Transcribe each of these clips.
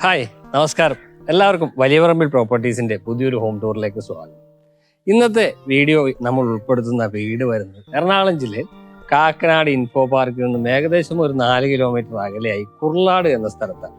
Hi നമസ്കാരം. എല്ലാവർക്കും വലിയ പറമ്പിൽ പ്രോപ്പർട്ടീസിന്റെ പുതിയൊരു ഹോം ടൂറിലേക്ക് സ്വാഗതം. ഇന്നത്തെ വീഡിയോ നമ്മൾ ഉൾപ്പെടുത്തുന്ന വീട് വരുന്നത് എറണാകുളം ജില്ലയിൽ കാക്കനാട് ഇൻഫോ പാർക്കിൽ നിന്നും ഏകദേശം ഒരു നാല് കിലോമീറ്റർ അകലെയായി കുർലാട് എന്ന സ്ഥലത്താണ്.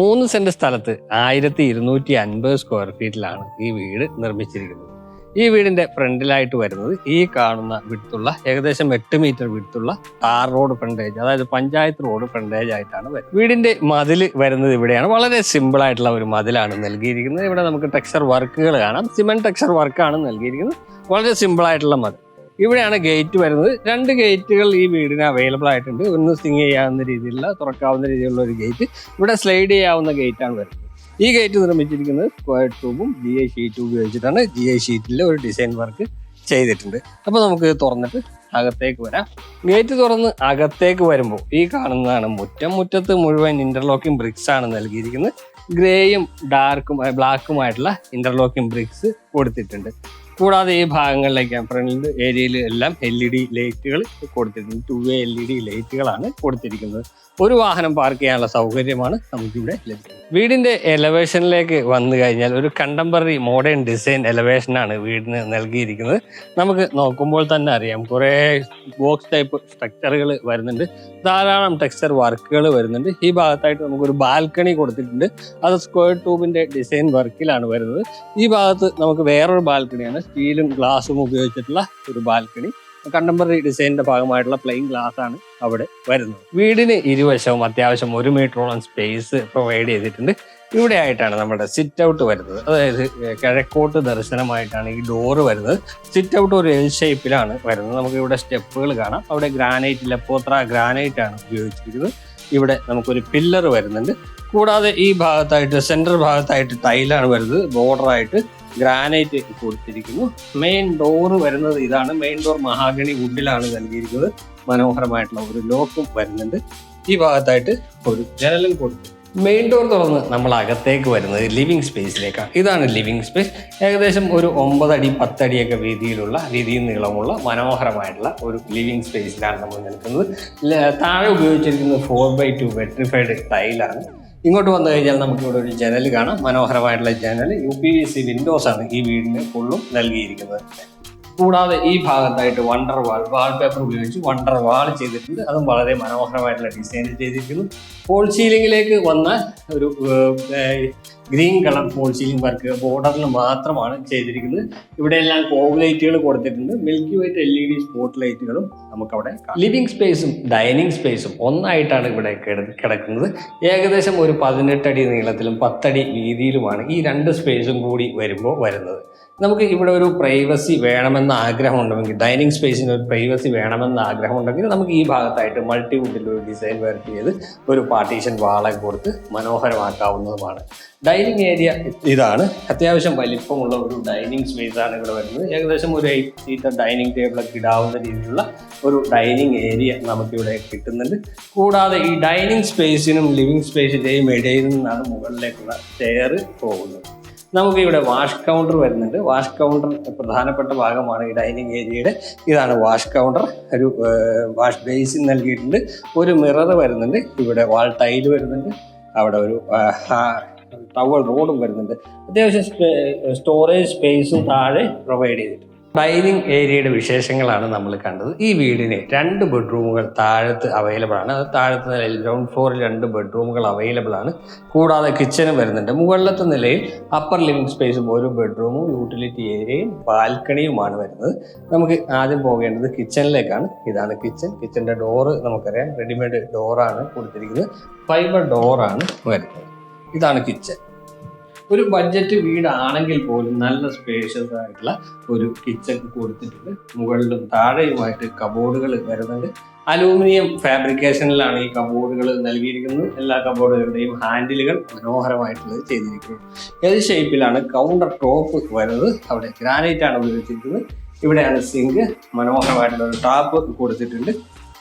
മൂന്ന് സെന്റ് സ്ഥലത്ത് ആയിരത്തി ഇരുന്നൂറ്റി അൻപത് സ്ക്വയർ ഫീറ്റിലാണ് ഈ വീട് നിർമ്മിച്ചിരിക്കുന്നത്. ഈ വീടിന്റെ ഫ്രണ്ടിലായിട്ട് വരുന്നത് ഈ കാണുന്ന വിടുത്തുള്ള ഏകദേശം എട്ട് മീറ്റർ വിടുത്തുള്ള ടാർ റോഡ് ഫ്രണ്ടേജ് അതായത് പഞ്ചായത്ത് റോഡ് ഫ്രണ്ടേജ് ആയിട്ടാണ് വരുന്നത്. വീടിന്റെ മതിൽ വരുന്നത് ഇവിടെയാണ്. വളരെ സിമ്പിൾ ആയിട്ടുള്ള ഒരു മതിലാണ് നൽകിയിരിക്കുന്നത്. ഇവിടെ നമുക്ക് ടെക്സ്ചർ വർക്കുകൾ കാണാം. സിമെന്റ് ടെക്സ്ചർ വർക്കാണ് നൽകിയിരിക്കുന്നത്. വളരെ സിമ്പിൾ ആയിട്ടുള്ള മതിൽ. ഇവിടെയാണ് ഗേറ്റ് വരുന്നത്. രണ്ട് ഗേറ്റുകൾ ഈ വീടിന് അവൈലബിൾ ആയിട്ടുണ്ട്. ഒന്ന് സ്റ്റിങ് ചെയ്യാവുന്ന രീതിയിലുള്ള തുറക്കാവുന്ന രീതിയിലുള്ള ഒരു ഗേറ്റ് ഇവിടെ സ്ലൈഡ് ചെയ്യാവുന്ന ഗേറ്റാണ് വരുന്നത്. ഈ ഗേറ്റ് നിർമ്മിച്ചിരിക്കുന്നത് സ്ക്വയർ ട്യൂബും ജി ഐ ഷീറ്റും ഉപയോഗിച്ചിട്ടാണ് ജി ഐ ഷീറ്റിൽ ഒരു ഡിസൈൻ വർക്ക് ചെയ്തിട്ടുണ്ട്. അപ്പോൾ നമുക്ക് തുറന്നിട്ട് അകത്തേക്ക് വരാം. ഗേറ്റ് തുറന്ന് അകത്തേക്ക് വരുമ്പോൾ ഈ കാണുന്നതാണ് മുറ്റം. മുറ്റത്ത് മുഴുവൻ ഇന്റർലോക്കിംഗ് ബ്രിക്സ് ആണ് നൽകിയിരിക്കുന്നത്. ഗ്രേയും ഡാർക്കും ബ്ലാക്കുമായിട്ടുള്ള ഇന്റർലോക്കിംഗ് ബ്രിക്സ് കൊടുത്തിട്ടുണ്ട്. കൂടാതെ ഈ ഭാഗങ്ങളിലേക്ക് ഫ്രണ്ട് ഏരിയയിൽ എല്ലാം എൽ ഇ ഡി ലൈറ്റുകൾ കൊടുത്തിട്ടുണ്ട്. Two way L E D ലൈറ്റുകളാണ് കൊടുത്തിരിക്കുന്നത്. ഒരു വാഹനം പാർക്ക് ചെയ്യാനുള്ള സൗകര്യമാണ് നമുക്കിവിടെ ലഭിക്കുന്നത്. വീടിന്റെ എലവേഷനിലേക്ക് വന്നു കഴിഞ്ഞാൽ ഒരു കണ്ടംപററി മോഡേൺ ഡിസൈൻ എലവേഷനാണ് വീടിന് നൽകിയിരിക്കുന്നത്. നമുക്ക് നോക്കുമ്പോൾ തന്നെ അറിയാം കുറേ ബോക്സ് ടൈപ്പ് സ്ട്രക്ചറുകൾ വരുന്നുണ്ട്. ധാരാളം ടെക്സ്ചർ വർക്കുകൾ വരുന്നുണ്ട്. ഈ ഭാഗത്തായിട്ട് നമുക്കൊരു ബാൽക്കണി കൊടുത്തിട്ടുണ്ട്. അത് സ്ക്വയർ ട്യൂബിന്റെ ഡിസൈൻ വർക്കിലാണ് വരുന്നത്. ഈ ഭാഗത്ത് നമുക്ക് വേറൊരു ബാൽക്കണിയാണ് സ്റ്റീലും ഗ്ലാസും ഉപയോഗിച്ചിട്ടുള്ള ഒരു ബാൽക്കണി കണ്ടംപററി ഡിസൈനിന്റെ ഭാഗമായിട്ടുള്ള പ്ലെയിൻ ഗ്ലാസ് ആണ് അവിടെ വരുന്നത്. വീടിന് ഇരുവശവും അത്യാവശ്യം ഒരു മീറ്ററോളം സ്പേസ് പ്രൊവൈഡ് ചെയ്തിട്ടുണ്ട്. ഇവിടെ ആയിട്ടാണ് നമ്മുടെ സിറ്റ് ഔട്ട് വരുന്നത്. അതായത് കിഴക്കോട്ട് ദർശനമായിട്ടാണ് ഈ ഡോറ് വരുന്നത്. സിറ്റ് ഔട്ട് ഒരു എൽ ഷേപ്പിലാണ് വരുന്നത്. നമുക്ക് ഇവിടെ സ്റ്റെപ്പുകൾ കാണാം. അവിടെ ഗ്രാനൈറ്റ് ലപ്പോത്ര ഗ്രാനൈറ്റ് ആണ് ഉപയോഗിച്ചിരിക്കുന്നത്. ഇവിടെ നമുക്കൊരു പില്ലർ വരുന്നുണ്ട്. കൂടാതെ ഈ ഭാഗത്തായിട്ട് സെൻട്രൽ ഭാഗത്തായിട്ട് ടൈലാണ് വരുന്നത്. ബോർഡറായിട്ട് ഗ്രാനൈറ്റ് കൊടുത്തിരിക്കുന്നു. മെയിൻ ഡോർ വരുന്നത് ഇതാണ്. മെയിൻ ഡോർ മഹാഗണി വുഡിലാണ് നൽകിയിരിക്കുന്നത്. മനോഹരമായിട്ടുള്ള ഒരു ലോക്കും വരുന്നുണ്ട്. ഈ ഭാഗത്തായിട്ട് ഒരു ജനലും കൊടുത്തു. മെയിൻ ഡോർ തുറന്ന് നമ്മൾ അകത്തേക്ക് വരുന്നത് ലിവിങ് സ്പേസിലേക്കാണ് ഇതാണ് ലിവിങ് സ്പേസ് ഏകദേശം ഒരു ഒമ്പതടി പത്തടിയൊക്കെ വീതിയിലുള്ള വീതിയും നീളമുള്ള മനോഹരമായിട്ടുള്ള ഒരു ലിവിങ് സ്പേസിലാണ് നമ്മൾ നിൽക്കുന്നത്. താഴെ ഉപയോഗിച്ചിരിക്കുന്നത് ഫോർ ബൈ ടു വെട്രിഫൈഡ് ടൈലാണ് ഇങ്ങോട്ട് വന്നു കഴിഞ്ഞാൽ നമുക്കിവിടെ ഒരു ജനൽ കാണാം. മനോഹരമായിട്ടുള്ള ജനൽ U P V C windows ആണ് ഈ വീടിന് ഫുള്ളും നൽകിയിരിക്കുന്നത്. കൂടാതെ ഈ ഭാഗത്തായിട്ട് വണ്ടർ വാൾ വാൾ പേപ്പർ ഉപയോഗിച്ച് വണ്ടർ വാൾ ചെയ്തിട്ടുണ്ട്. അതും വളരെ മനോഹരമായിട്ടുള്ള ഡിസൈനിൽ ചെയ്തിരിക്കുന്നു. ഫോൾ സീലിംഗിലേക്ക് വന്ന ഒരു green colour fall ceiling work ബോർഡറിൽ മാത്രമാണ് ചെയ്തിരിക്കുന്നത്. ഇവിടെ എല്ലാം കോവ് ലൈറ്റുകൾ കൊടുത്തിട്ടുണ്ട്. Milky white L E D spot ലൈറ്റുകളും നമുക്കവിടെ ലിവിംഗ് സ്പേസും ഡൈനിങ് സ്പേസും ഒന്നായിട്ടാണ് ഇവിടെ കിടക്കുന്നത്. ഏകദേശം ഒരു പതിനെട്ടടി നീളത്തിലും പത്തടി വീതിയിലുമാണ് ഈ രണ്ട് സ്പേസും കൂടി വരുമ്പോൾ വരുന്നത്. നമുക്ക് ഇവിടെ ഒരു പ്രൈവസി വേണമെന്ന ആഗ്രഹം ഉണ്ടെങ്കിൽ ഡൈനിങ് സ്പേസിന് ഒരു പ്രൈവസി വേണമെന്ന ആഗ്രഹം ഉണ്ടെങ്കിൽ നമുക്ക് ഈ ഭാഗത്തായിട്ട് മൾട്ടി വുഡിൽ ഒരു ഡിസൈൻ വർക്ക് ചെയ്ത് ഒരു പാർട്ടീഷൻ വാളൊക്കെ കൊടുത്ത് മനോഹരമാക്കാവുന്നതുമാണ്. ഡൈനിങ് ഏരിയ ഇതാണ്. അത്യാവശ്യം വലിപ്പമുള്ള ഒരു ഡൈനിങ് സ്പേസ് ആണ് ഇവിടെ വരുന്നത്. ഏകദേശം ഒരു എയ്റ്റ് സീറ്റർ ഡൈനിങ് ടേബിളൊക്കെ ഇടാവുന്ന രീതിയിലുള്ള ഒരു ഡൈനിങ് ഏരിയ നമുക്കിവിടെ കിട്ടുന്നുണ്ട്. കൂടാതെ ഈ ഡൈനിങ് സ്പേസിനും ലിവിങ് സ്പേസിന്റെയും ഇടയിൽ നിന്നാണ് മുകളിലേക്കുള്ള ചെയർ പോകുന്നത്. നമുക്ക് ഇവിടെ വാഷ് കൗണ്ടർ വരുന്നുണ്ട്. വാഷ് കൗണ്ടർ പ്രധാനപ്പെട്ട ഭാഗമാണ് ഈ ഡൈനിങ് ഏരിയയുടെ. ഇതാണ് വാഷ് കൗണ്ടർ. ഒരു വാഷ് ബേസിൻ നൽകിയിട്ടുണ്ട്. ഒരു മിറർ വരുന്നുണ്ട്. ഇവിടെ വാൾ ടൈൽ വരുന്നുണ്ട്. അവിടെ ഒരു ടവൽ റോഡും വരുന്നുണ്ട്. അത്യാവശ്യം സ്റ്റോറേജ് സ്പേസും താഴെ പ്രൊവൈഡ് ചെയ്തിട്ടുണ്ട്. ഡൈനിങ് ഏരിയയുടെ വിശേഷങ്ങളാണ് നമ്മൾ കണ്ടത്. ഈ വീടിന് രണ്ട് ബെഡ്റൂമുകൾ താഴത്ത് അവൈലബിൾ ആണ്. അത് താഴത്തെ നിലയിൽ ഗ്രൗണ്ട് ഫ്ലോറിൽ രണ്ട് ബെഡ്റൂമുകൾ അവൈലബിൾ ആണ്. കൂടാതെ കിച്ചനും വരുന്നുണ്ട്. മുകളിലത്തെ നിലയിൽ അപ്പർ ലിവിംഗ് സ്പേസും ഒരു ബെഡ്റൂമും യൂട്ടിലിറ്റി ഏരിയയും ബാൽക്കണിയുമാണ് വരുന്നത്. നമുക്ക് ആദ്യം പോകേണ്ടത് കിച്ചണിലേക്കാണ് ഇതാണ് കിച്ചൺ കിച്ചന്റെ ഡോറ് നമുക്കറിയാം. റെഡിമെയ്ഡ് ഡോറാണ് കൊടുത്തിരിക്കുന്നത്. ഫൈബർ ഡോറാണ് വരുന്നത്. ഇതാണ് കിച്ചൺ ഒരു ബഡ്ജറ്റ് വീടാണെങ്കിൽ പോലും നല്ല സ്പേഷ്യസ് ആയിട്ടുള്ള ഒരു കിച്ചൺ കൊടുത്തിട്ടുണ്ട്. മുകളിലും താഴെയുമായിട്ട് കബോർഡുകൾ വരുന്നുണ്ട്. അലൂമിനിയം ഫാബ്രിക്കേഷനിലാണ് ഈ കബോർഡുകൾ നൽകിയിരിക്കുന്നത്. എല്ലാ കബോർഡുകളുടെയും ഹാൻഡിലുകൾ മനോഹരമായിട്ടുള്ളത് ചെയ്തിരിക്കുന്നു. ഏത് ഷേപ്പിലാണ് കൗണ്ടർ ടോപ്പ് വരുന്നത്? അവിടെ ഗ്രാനൈറ്റ് ആണ് ഉപയോഗിച്ചിരിക്കുന്നത്. ഇവിടെയാണ് സിങ്ക് മനോഹരമായിട്ടുള്ള ഒരു ടാപ്പ് കൊടുത്തിട്ടുണ്ട്.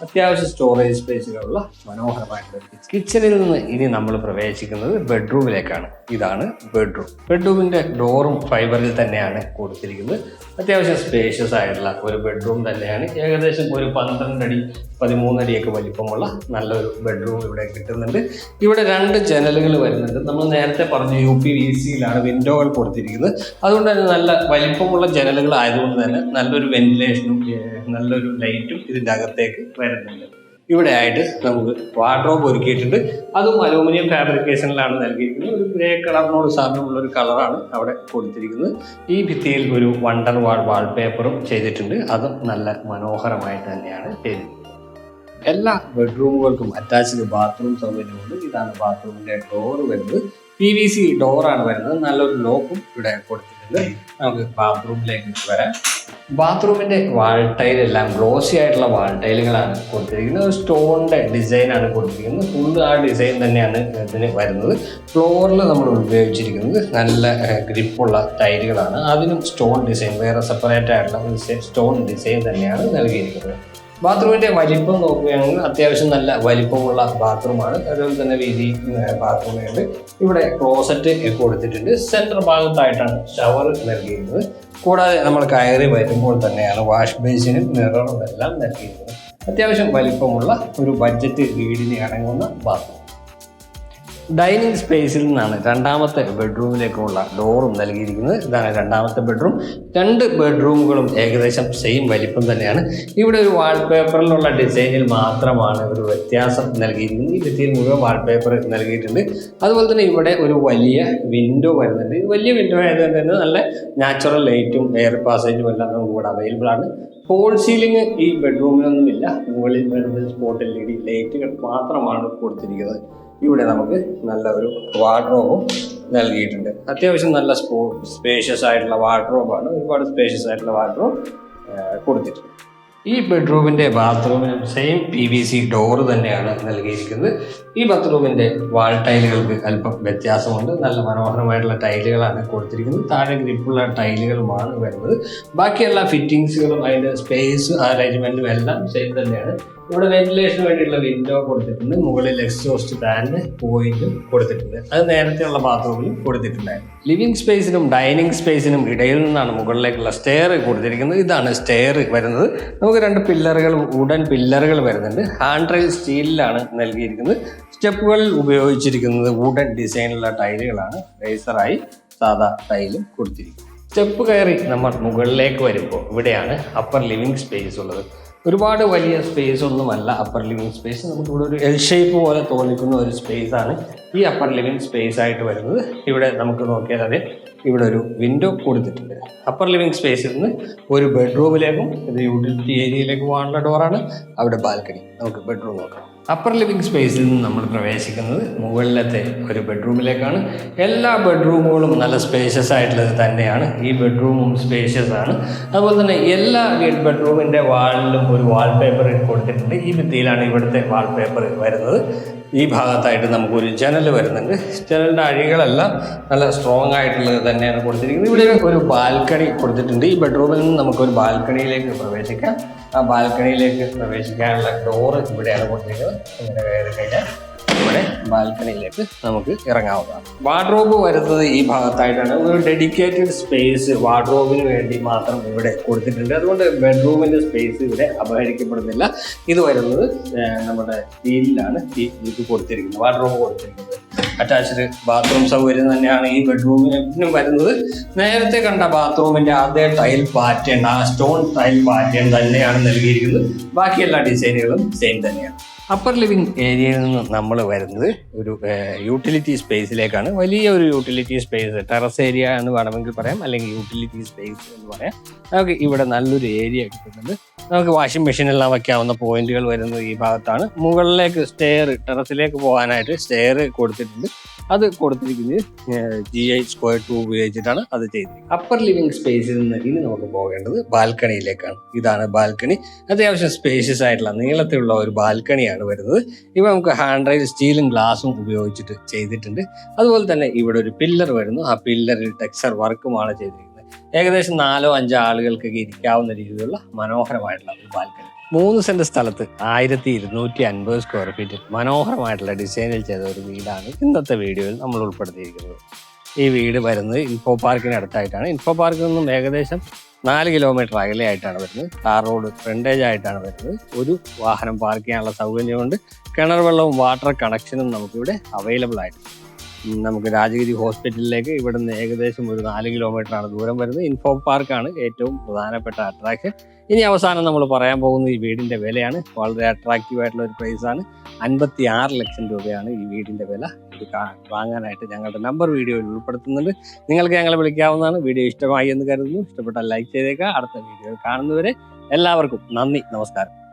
അത്യാവശ്യം സ്റ്റോറേജ് സ്പേസുകളുള്ള മനോഹരമായിട്ടുള്ള കിച്ചണിൽ നിന്ന് ഇനി നമ്മൾ പ്രവേശിക്കുന്നത് ബെഡ്റൂമിലേക്കാണ് ഇതാണ് ബെഡ്റൂം ബെഡ്റൂമിന്റെ ഡോറും ഫൈബറിൽ തന്നെയാണ് കൊടുത്തിരിക്കുന്നത്. അത്യാവശ്യം സ്പേഷ്യസ് ആയിട്ടുള്ള ഒരു ബെഡ്റൂം തന്നെയാണ്. ഏകദേശം ഒരു പന്ത്രണ്ടടി പതിമൂന്നടിയൊക്കെ വലിപ്പമുള്ള നല്ലൊരു ബെഡ്റൂം ഇവിടെ കിട്ടുന്നുണ്ട്. ഇവിടെ രണ്ട് ജനലുകൾ വരുന്നുണ്ട്. നമ്മൾ നേരത്തെ പറഞ്ഞു യു പി വി സിയിലാണ് വിൻഡോകൾ കൊടുത്തിരിക്കുന്നത്. അതുകൊണ്ട് തന്നെ നല്ല വലിപ്പമുള്ള ജനലുകൾ ആയതുകൊണ്ട് തന്നെ നല്ലൊരു വെന്റിലേഷനും നല്ലൊരു ലൈറ്റും ഇതിന്റെ അകത്തേക്ക് വരുന്നുണ്ട്. ഇവിടെ ആയിട്ട് നമുക്ക് വാർഡ്രോബ് ഒരുക്കിയിട്ടുണ്ട്. അതും അലൂമിനിയം ഫാബ്രിക്കേഷനിലാണ് നൽകിയിരിക്കുന്നത്. ഒരു ഗ്രേ കളറിനോട് സാമ്യമുള്ള ഒരു കളറാണ് അവിടെ കൊടുത്തിരിക്കുന്നത്. ഈ ഭിത്തിയിൽ ഒരു വണ്ടർ വാൾ വാൾപേപ്പറും ചെയ്തിട്ടുണ്ട്. അതും നല്ല മനോഹരമായിട്ട് തന്നെയാണ് ചെയ്തിരിക്കുന്നത് എല്ലാ ബെഡ്റൂമുകൾക്കും അറ്റാച്ച്ഡ് ബാത്റൂം സൗകര്യമുണ്ട് ഇതാണ് ബാത്റൂമിന്റെ ഡോർ വരുന്നത്. പി വി സി ഡോറാണ് വരുന്നത്. നല്ലൊരു ലോക്കും ഇവിടെ കൊടുത്തിട്ടുണ്ട്. നമുക്ക് ബാത്റൂമിലേക്ക് വരാം. ബാത്റൂമിന്റെ വാൾ ടൈലെല്ലാം ഗ്ലോസി ആയിട്ടുള്ള വാൾ ടൈലുകളാണ് കൊടുത്തിരിക്കുന്നത്. ഡിസൈൻ ആണ് കൊടുത്തിരിക്കുന്നത്. ഫുള്ള് ആ ഡിസൈൻ തന്നെയാണ് ഇതിന് വരുന്നത്. ഫ്ലോറിൽ നമ്മൾ ഉപയോഗിച്ചിരിക്കുന്നത് നല്ല ഗ്രിപ്പുള്ള ടൈലുകളാണ്. അതിനും സ്റ്റോൺ ഡിസൈൻ വേറെ സെപ്പറേറ്റ് ആയിട്ടുള്ള സ്റ്റോൺ ഡിസൈൻ തന്നെയാണ് നൽകിയിരിക്കുന്നത്. ബാത്റൂമിന്റെ വലിപ്പം നോക്കുകയാണെങ്കിൽ അത്യാവശ്യം നല്ല വലിപ്പമുള്ള ബാത്റൂമാണ്. അതുപോലെ തന്നെ വീതി ബാത്റൂമുണ്ട് ഇവിടെ ക്ലോസറ്റ് കൊടുത്തിട്ടുണ്ട്. സെൻട്രൽ ഭാഗത്തായിട്ടാണ് ഷവർ നൽകിയിരുന്നത്. കൂടാതെ നമ്മൾ കയറി വരുമ്പോൾ തന്നെയാണ് വാഷ് ബേസിനും മിററും എല്ലാം നൽകിയിരുന്നത്. അത്യാവശ്യം വലിപ്പമുള്ള ഒരു ബഡ്ജറ്റ് വീടിന് അടങ്ങുന്ന ബാത്റൂം. ഡൈനിങ് സ്പേസിൽ നിന്നാണ് രണ്ടാമത്തെ ബെഡ്റൂമിലേക്കുള്ള ഡോറും നൽകിയിരിക്കുന്നത്. ഇതാണ് രണ്ടാമത്തെ ബെഡ്റൂം. രണ്ട് ബെഡ്റൂമുകളും ഏകദേശം സെയിം വലിപ്പം തന്നെയാണ്. ഇവിടെ ഒരു വാൾപേപ്പറിലുള്ള ഡിസൈനിൽ മാത്രമാണ് ഒരു വ്യത്യാസം നൽകിയിരിക്കുന്നത്. ഈ ഭിത്തിയിൽ മുഴുവൻ വാൾപേപ്പർ നൽകിയിട്ടുണ്ട്. അതുപോലെ തന്നെ ഇവിടെ ഒരു വലിയ വിൻഡോ വരുന്നുണ്ട്. വലിയ വിൻഡോ ആയതുകൊണ്ട് തന്നെ നല്ല നാച്ചുറൽ ലൈറ്റും എയർ പാസേജും എല്ലാം നമുക്ക് ഇവിടെ അവൈലബിൾ ആണ്. ഫോൾ സീലിംഗ് ഈ ബെഡ്റൂമിലൊന്നുമില്ല മുകളിൽ വരുന്ന സ്പോട്ട് എൽ ഇ ഡി ലൈറ്റുകൾ മാത്രമാണ് കൊടുത്തിരിക്കുന്നത്. ഇവിടെ നമുക്ക് നല്ല ഒരു വാർഡ്രോബും നൽകിയിട്ടുണ്ട്. അത്യാവശ്യം നല്ല സ്പോ സ്പേഷ്യസ് ആയിട്ടുള്ള വാർഡ്രോബാണ് ഒരുപാട് സ്പേഷ്യസ് ആയിട്ടുള്ള വാർഡ്രോബ് കൊടുത്തിട്ടുണ്ട്. ഈ ബെഡ്റൂമിന്റെ ബാത്റൂമിനും same P V C door തന്നെയാണ് നൽകിയിരിക്കുന്നത്. ഈ ബാത്റൂമിന്റെ വാൾ ടൈലുകൾക്ക് അല്പം വ്യത്യാസമുണ്ട്. നല്ല മനോഹരമായിട്ടുള്ള ടൈലുകളാണ് കൊടുത്തിരിക്കുന്നത്. താഴെ ഗ്രിപ്പുള്ള ടൈലുകളുമാണ് വരുന്നത്. ബാക്കി എല്ലാ ഫിറ്റിങ്സുകളും അതിന്റെ സ്പേസ് അറേഞ്ച്മെന്റും എല്ലാം സെയിം തന്നെയാണ് ഇവിടെ വെന്റിലേഷന് വേണ്ടിയിട്ടുള്ള വിൻഡോ കൊടുത്തിട്ടുണ്ട്. മുകളിൽ എക്സോസ്റ്റ് ഫാനിന് പോയിന്റും കൊടുത്തിട്ടുണ്ട്. അത് നേരത്തെയുള്ള ബാത്റൂമിലും കൊടുത്തിട്ടുണ്ടായിരുന്നു. ലിവിംഗ് സ്പേസിനും ഡൈനിങ് സ്പേസിനും ഇടയിൽ നിന്നാണ് മുകളിലേക്കുള്ള സ്റ്റെയർ കൊടുത്തിരിക്കുന്നത്. ഇതാണ് സ്റ്റെയർ വരുന്നത്. നമുക്ക് രണ്ട് പില്ലറുകൾ ഉടൻ പില്ലറുകൾ വരുന്നുണ്ട്. ഹാൻഡ് റെയിൽ സ്റ്റീലിലാണ് നൽകിയിരിക്കുന്നത്. സ്റ്റെപ്പുകളിൽ ഉപയോഗിച്ചിരിക്കുന്നത് വുഡൻ ഡിസൈനുള്ള ടൈലുകളാണ് റേസറായി സാധാ ടൈലും കൊടുത്തിരിക്കുന്നത്. സ്റ്റെപ്പ് കയറി നമ്മൾ മുകളിലേക്ക് വരുമ്പോൾ ഇവിടെയാണ് അപ്പർ ലിവിംഗ് സ്പേസ് ഉള്ളത്. ഒരുപാട് വലിയ സ്പേസ് ഒന്നുമല്ല അപ്പർ ലിവിങ് സ്പേസ് നമുക്ക് ഇവിടെ ഒരു എൽ ഷേപ്പ് പോലെ തോന്നിക്കുന്ന ഒരു സ്പേസ് ആണ് ഈ അപ്പർ ലിവിങ് സ്പേസ് ആയിട്ട് വരുന്നത്. ഇവിടെ നമുക്ക് നോക്കിയാൽ അതെ ഇവിടെ ഒരു വിൻഡോ കൊടുത്തിട്ടുണ്ട്. അപ്പർ ലിവിങ് സ്പേസിൽ നിന്ന് ഒരു ബെഡ്റൂമിലേക്കും ഇത് യൂട്ടിലിറ്റി ഏരിയയിലേക്ക് പോകാനുള്ള ഡോറാണ് അവിടെ ബാൽക്കണി നമുക്ക് ബെഡ്റൂം നോക്കാം. അപ്പർ ലിവിംഗ് സ്പേസിൽ നിന്ന് നമ്മൾ പ്രവേശിക്കുന്നത് മുകളിലത്തെ ഒരു ബെഡ്റൂമിലേക്കാണ് എല്ലാ ബെഡ്റൂമുകളും നല്ല സ്പേഷ്യസ് ആയിട്ടുള്ളത് തന്നെയാണ്. ഈ ബെഡ്റൂമും സ്പേഷ്യസ് ആണ്. അതുപോലെ തന്നെ എല്ലാ ബെഡ്റൂമിന്റെ വാളിലും ഒരു വാൾപേപ്പർ കൊടുത്തിട്ടുണ്ട്. ഈ ഭിത്തിയിലാണ് ഇവിടുത്തെ വാൾപേപ്പർ വരുന്നത്. ഈ ഭാഗത്തായിട്ട് നമുക്കൊരു ജനൽ വരുന്നുണ്ട്. ജനലിന്റെ അഴികളെല്ലാം നല്ല സ്ട്രോങ് ആയിട്ടുള്ളത് തന്നെയാണ് കൊടുത്തിരിക്കുന്നത്. ഇവിടെ ഒരു ബാൽക്കണി കൊടുത്തിട്ടുണ്ട്. ഈ ബെഡ്റൂമിൽ നിന്ന് നമുക്കൊരു ബാൽക്കണിയിലേക്ക് പ്രവേശിക്കാം. ആ ബാൽക്കണിയിലേക്ക് പ്രവേശിക്കാനുള്ള ഡോറ് ഇവിടെയാണ് കൊടുത്തിരിക്കുന്നത്. ഇവിടെ ബാൽക്കണിയിലേക്ക് നമുക്ക് ഇറങ്ങാവുന്നതാണ്. വാർഡ്രോബ് വരുന്നത് ഈ ഭാഗത്തായിട്ടാണ്. ഒരു ഡെഡിക്കേറ്റഡ് സ്പേസ് വാർഡ്രോബിന് വേണ്ടി മാത്രം ഇവിടെ കൊടുത്തിട്ടുണ്ട്. അതുകൊണ്ട് ബെഡ്റൂമിന്റെ സ്പേസ് ഇവിടെ അപഹരിക്കപ്പെടുന്നില്ല. ഇത് വരുന്നത് നമ്മുടെ സ്റ്റീലിലാണ് ഈ ഇത് കൊടുത്തിരിക്കുന്നത് വാർഡ്രോബ് കൊടുത്തിരിക്കുന്നത്. അറ്റാച്ച്ഡ് ബാത്റൂം സൗകര്യം തന്നെയാണ് ഈ ബെഡ്റൂമിനും വരുന്നത്. നേരത്തെ കണ്ട ബാത്റൂമിന്റെ അതേ ടൈൽ പാറ്റേൺ ആ സ്റ്റോൺ ടൈൽ പാറ്റേൺ തന്നെയാണ് നൽകിയിരിക്കുന്നത്. ബാക്കി എല്ലാ ഡിസൈനുകളും സെയിം തന്നെയാണ്. അപ്പർ ലിവിംഗ് ഏരിയയിൽ നിന്ന് നമ്മൾ വരുന്നത് ഒരു യൂട്ടിലിറ്റി സ്പേസിലേക്കാണ് വലിയ ഒരു യൂട്ടിലിറ്റി സ്പേസ് ടെറസ് ഏരിയ എന്ന് വേണമെങ്കിൽ പറയാം. അല്ലെങ്കിൽ യൂട്ടിലിറ്റി സ്പേസ് എന്ന് പറയാം. നമുക്ക് ഇവിടെ നല്ലൊരു ഏരിയ കിട്ടുന്നുണ്ട്. നമുക്ക് വാഷിംഗ് മെഷീൻ എല്ലാം വയ്ക്കാവുന്ന പോയിന്റുകൾ വരുന്നത് ഈ ഭാഗത്താണ്. മുകളിലേക്ക് സ്റ്റെയർ ടെറസിലേക്ക് പോകാനായിട്ട് സ്റ്റെയർ കൊടുത്തിട്ടുണ്ട്. അത് കൊടുത്തിരിക്കുന്നത് ജി ഐ സ്ക്വയർ ടു ഉപയോഗിച്ചിട്ടാണ് അത് ചെയ്തിരിക്കുന്നത്. അപ്പർ ലിവിംഗ് സ്പേസിൽ നിന്ന് ഇനി നമുക്ക് പോകേണ്ടത് ബാൽക്കണിയിലേക്കാണ്. ഇതാണ് ബാൽക്കണി. അത്യാവശ്യം സ്പേഷ്യസ് ആയിട്ടുള്ള നീളത്തിലുള്ള ഒരു ബാൽക്കണിയാണ് വരുന്നത്. ഇവ നമുക്ക് ഹാൻഡ് റൈൽ സ്റ്റീലും ഗ്ലാസും ഉപയോഗിച്ചിട്ട് ചെയ്തിട്ടുണ്ട്. അതുപോലെ തന്നെ ഇവിടെ ഒരു പില്ലർ വരുന്നു. ആ പില്ലറിൽ ടെക്സ്ചർ വർക്കുമാണ് ചെയ്തിരിക്കുന്നത്. ഏകദേശം നാലോ അഞ്ചോ ആളുകൾക്കൊക്കെ ഇരിക്കാവുന്ന രീതിയിലുള്ള മനോഹരമായിട്ടുള്ള ഒരു ബാൽക്കണി മൂന്ന് സെന്റ് സ്ഥലത്ത് ആയിരത്തി ഇരുന്നൂറ്റി അൻപത് സ്ക്വയർ ഫീറ്റ് മനോഹരമായിട്ടുള്ള ഡിസൈനിൽ ചെയ്ത ഒരു വീടാണ് ഇന്നത്തെ വീഡിയോയിൽ നമ്മൾ ഉൾപ്പെടുത്തിയിരിക്കുന്നത്. ഈ വീട് വരുന്നത് ഇൻഫോ പാർക്കിന് അടുത്തായിട്ടാണ്. ഇൻഫോ പാർക്കിൽ നിന്നും ഏകദേശം നാല് കിലോമീറ്റർ അകലെയായിട്ടാണ് വരുന്നത്. കാർ റോഡ് ഫ്രണ്ടേജ് ആയിട്ടാണ് വരുന്നത്. ഒരു വാഹനം പാർക്ക് ചെയ്യാനുള്ള സൗകര്യമുണ്ട്. കിണർ വെള്ളവും വാട്ടർ കണക്ഷനും നമുക്കിവിടെ അവൈലബിൾ ആയിട്ടുണ്ട്. നമുക്ക് രാജഗിരി ഹോസ്പിറ്റലിലേക്ക് ഇവിടുന്ന് ഏകദേശം ഒരു നാല് കിലോമീറ്റർ ആണ് ദൂരം വരുന്നത്. ഇൻഫോ പാർക്കാണ് ഏറ്റവും പ്രധാനപ്പെട്ട അട്രാക്ഷൻ ഇനി അവസാനം നമ്മൾ പറയാൻ പോകുന്ന ഈ വീടിന്റെ വിലയാണ്. വളരെ അട്രാക്റ്റീവ് ആയിട്ടുള്ള ഒരു പ്രൈസാണ് അൻപത്തി ആറ് ലക്ഷം രൂപയാണ് ഈ വീടിന്റെ വില. ഇത് വാങ്ങാനായിട്ട് ഞങ്ങളുടെ നമ്പർ വീഡിയോയിൽ ഉൾപ്പെടുത്തുന്നുണ്ട്. നിങ്ങൾക്ക് ഞങ്ങളെ വിളിക്കാവുന്നതാണ്. വീഡിയോ ഇഷ്ടമായി എന്ന് കരുതുന്നു. ഇഷ്ടപ്പെട്ടാൽ ലൈക്ക് ചെയ്തേക്കുക. അടുത്ത വീഡിയോയിൽ കാണുന്നവരെ എല്ലാവർക്കും നന്ദി. നമസ്കാരം.